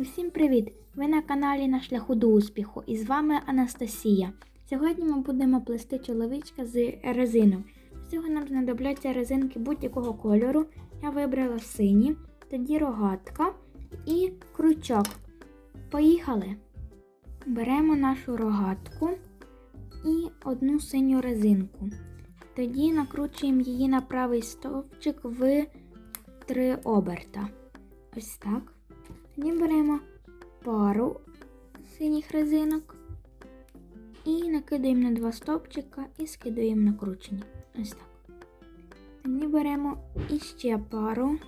Усім привіт! Ви на каналі на шляху до успіху і з вами Анастасія. Сьогодні ми будемо плести чоловічка з резинок. Для цього нам знадобляться резинки будь-якого кольору. Я вибрала сині, тоді рогатка і крючок. Поїхали! Беремо нашу рогатку і одну синю резинку. Тоді накручуємо її на правий стовпчик в три оберта. Ось так. Тоді беремо пару синіх резинок і накидаємо на два стовпчика і скидаємо накручені. Ось так. Тоді беремо іще пару,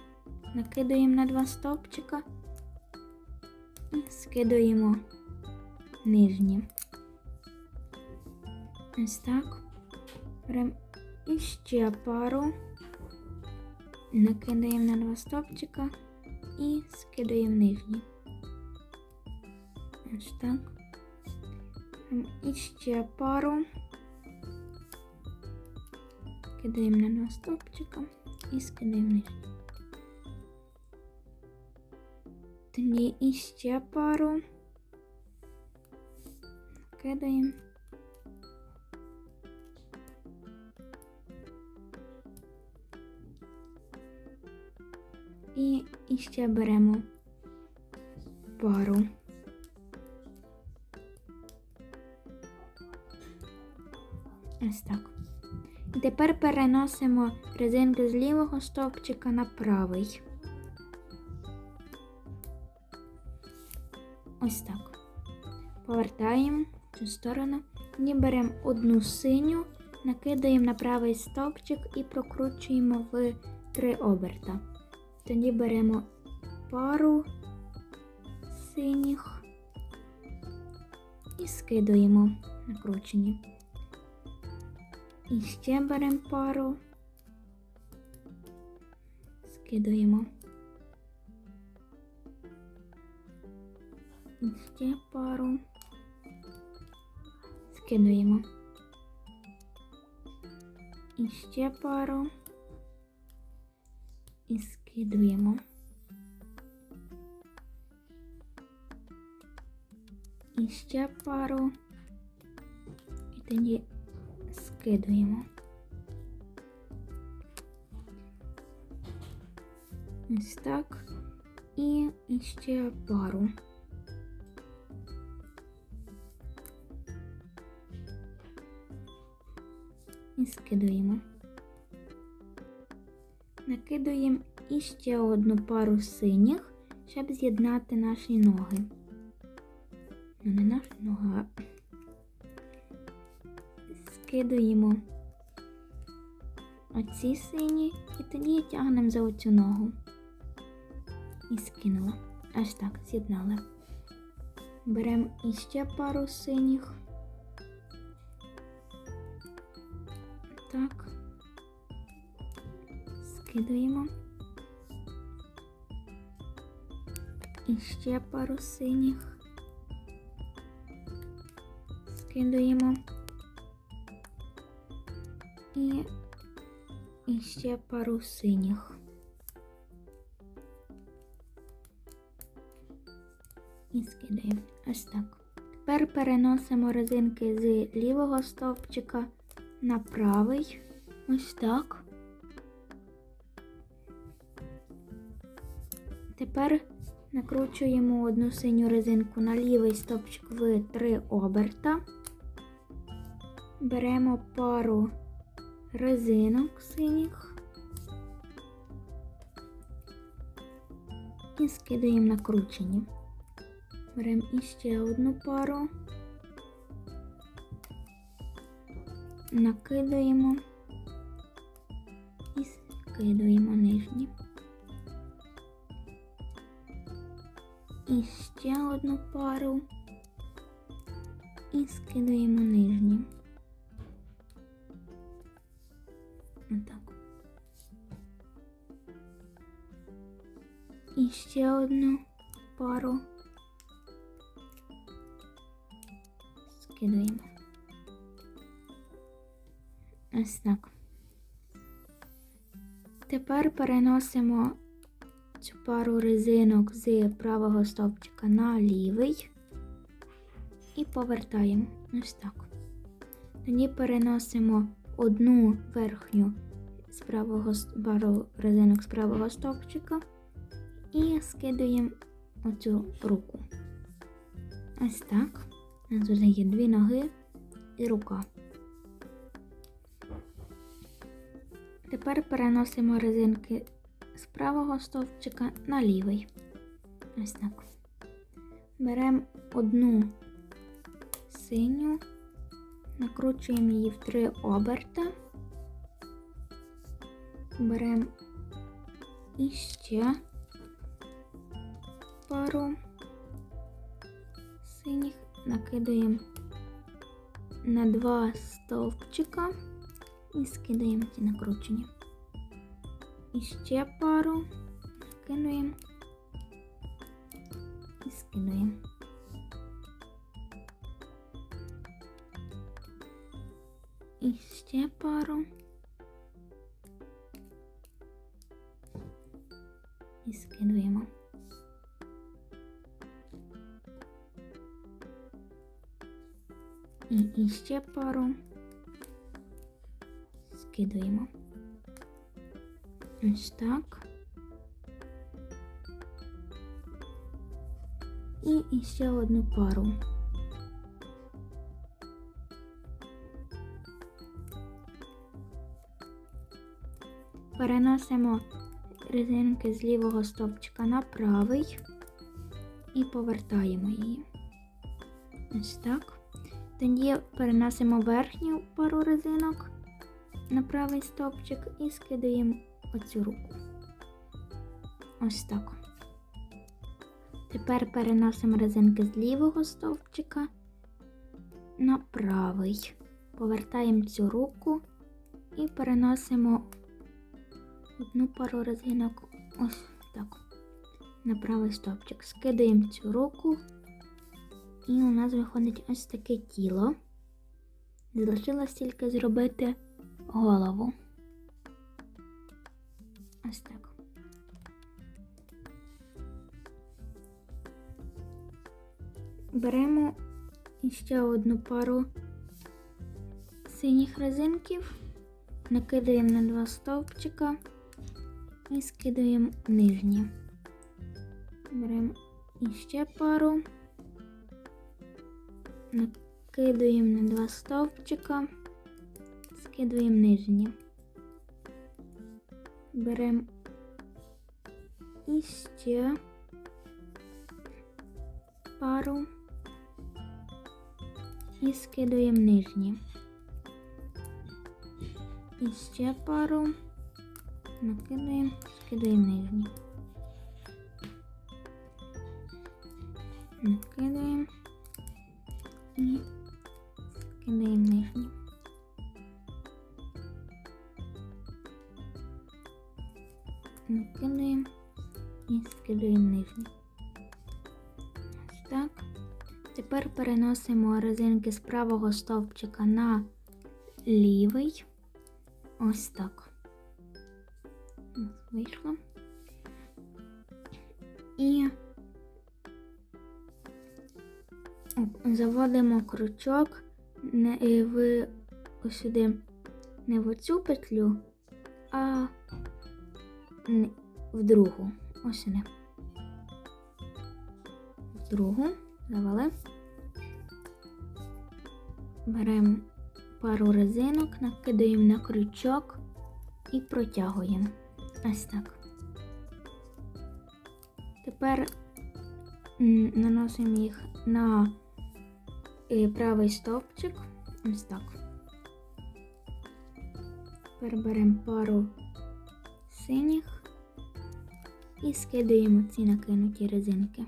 накидаємо на два стовпчика і скидаємо нижні. Ось так. Беремо іще пару, накидаємо на два стовпчика і скидаємо нижні. Ось так. Беремо іще пару. Кидаємо на два стовпчика і скидаємо нижні. Тоді іще пару. Кидаємо. І, і ще беремо пару. Ось так. І тепер переносимо резинки з лівого стовпчика на правий. Ось так. Повертаємо в цю сторону. І беремо одну синю, накидаємо на правий стовпчик і прокручуємо в три оберта. Тоді беремо пару синіх і скидуємо накручені. І ще беремо пару, скидуємо. І ще пару, скидуємо. І ще пару і скидуємо. І ще пару. І тоді скидуємо. Ось так. І ще пару. І скидуємо. Накидуємо іще одну пару синіх, щоб з'єднати наші ноги. Ну, не наші ноги, а скидуємо оці сині і тоді тягнемо за оцю ногу. І скинула. Аж так, з'єднали. Беремо іще пару синіх. Скидуємо. І ще пару синіх. Скидуємо. І, і ще пару синіх. І скидаємо. Ось так. Тепер переносимо резинки з лівого стовпчика на правий. Ось так. Тепер накручуємо одну синю резинку на лівий стопчик в три оберта. Беремо пару резинок синіх і скидаємо накручені. Беремо іще одну пару, накидаємо і скидуємо нижні. І ще одну пару і скидаємо нижні. Отак. І ще одну пару скидаємо. Ось так. Тепер переносимо цю пару резинок з правого стовпчика на лівий і повертаємо ось так. Тоді переносимо одну верхню з правого пару резинок з правого стовпчика і скидуємо оцю руку. Ось так. У нас вже є дві ноги і рука. Тепер переносимо резинки з правого стовпчика на лівий. Ось так. Беремо одну синю, накручуємо її в три оберта. Беремо іще пару синіх, накидаємо на два стовпчика і скидаємо ці накручені. І ще пару накинуємо і скидаємо. І ще пару. І скидуємо. Ось так. І, ще одну пару. Переносимо резинки з лівого стовпчика на правий і повертаємо її. Ось так. Тоді переносимо верхню пару резинок на правий стовпчик і скидаємо оцю руку. Ось так. Тепер переносимо резинки з лівого стовпчика на правий. Повертаємо цю руку і переносимо одну пару резинок ось так на правий стовпчик. Скидаємо цю руку, і у нас виходить ось таке тіло. Залишилось тільки зробити голову. Ось так. Беремо ще одну пару синіх резинків, накидаємо на два стовпчика і скидаємо нижні. Беремо іще пару, накидаємо на два стовпчика, скидуємо нижні. Беремо іще пару і скидуємо нижні. І ще пару накидаємо, скидаємо нижні. Накидаємо і скидаємо нижні. Накидаємо і скидаємо нижні. Ось так. Тепер переносимо резинки з правого стовпчика на лівий. Ось так. Вийшло. І заводимо крючок не е, в сюди, не в оцю петлю, а в другу. Ось сюди. В другу завели. Беремо пару резинок, накидаємо на крючок і протягуємо. Ось так. Тепер наносимо їх на е, правий стовпчик. Ось так. Тепер беремо пару синіх і скидаємо ці накинуті резинки.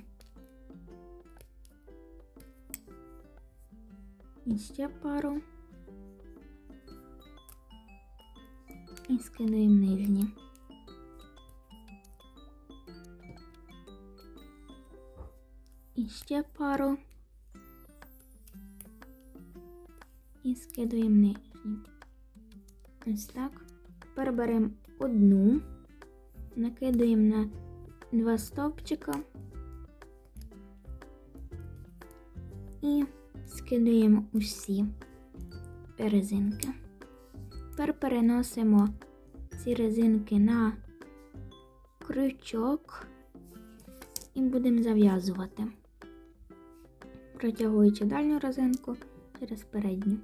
І ще пару. І скидаємо нижні. І ще пару. І скидуємо нижні. Ось так. Тепер беремо одну, накидаємо на два стовпчика і скидуємо усі резинки. Тепер переносимо ці резинки на крючок і будемо зав'язувати, протягуючи дальню резинку через передню.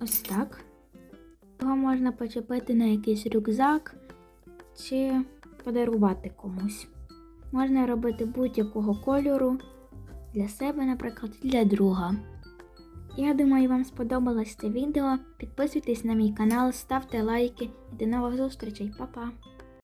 Ось так. Його можна почепити на якийсь рюкзак чи подарувати комусь. Можна робити будь-якого кольору для себе, наприклад, для друга. Я думаю, вам сподобалось це відео. Підписуйтесь на мій канал, ставте лайки і до нових зустрічей. Па-па!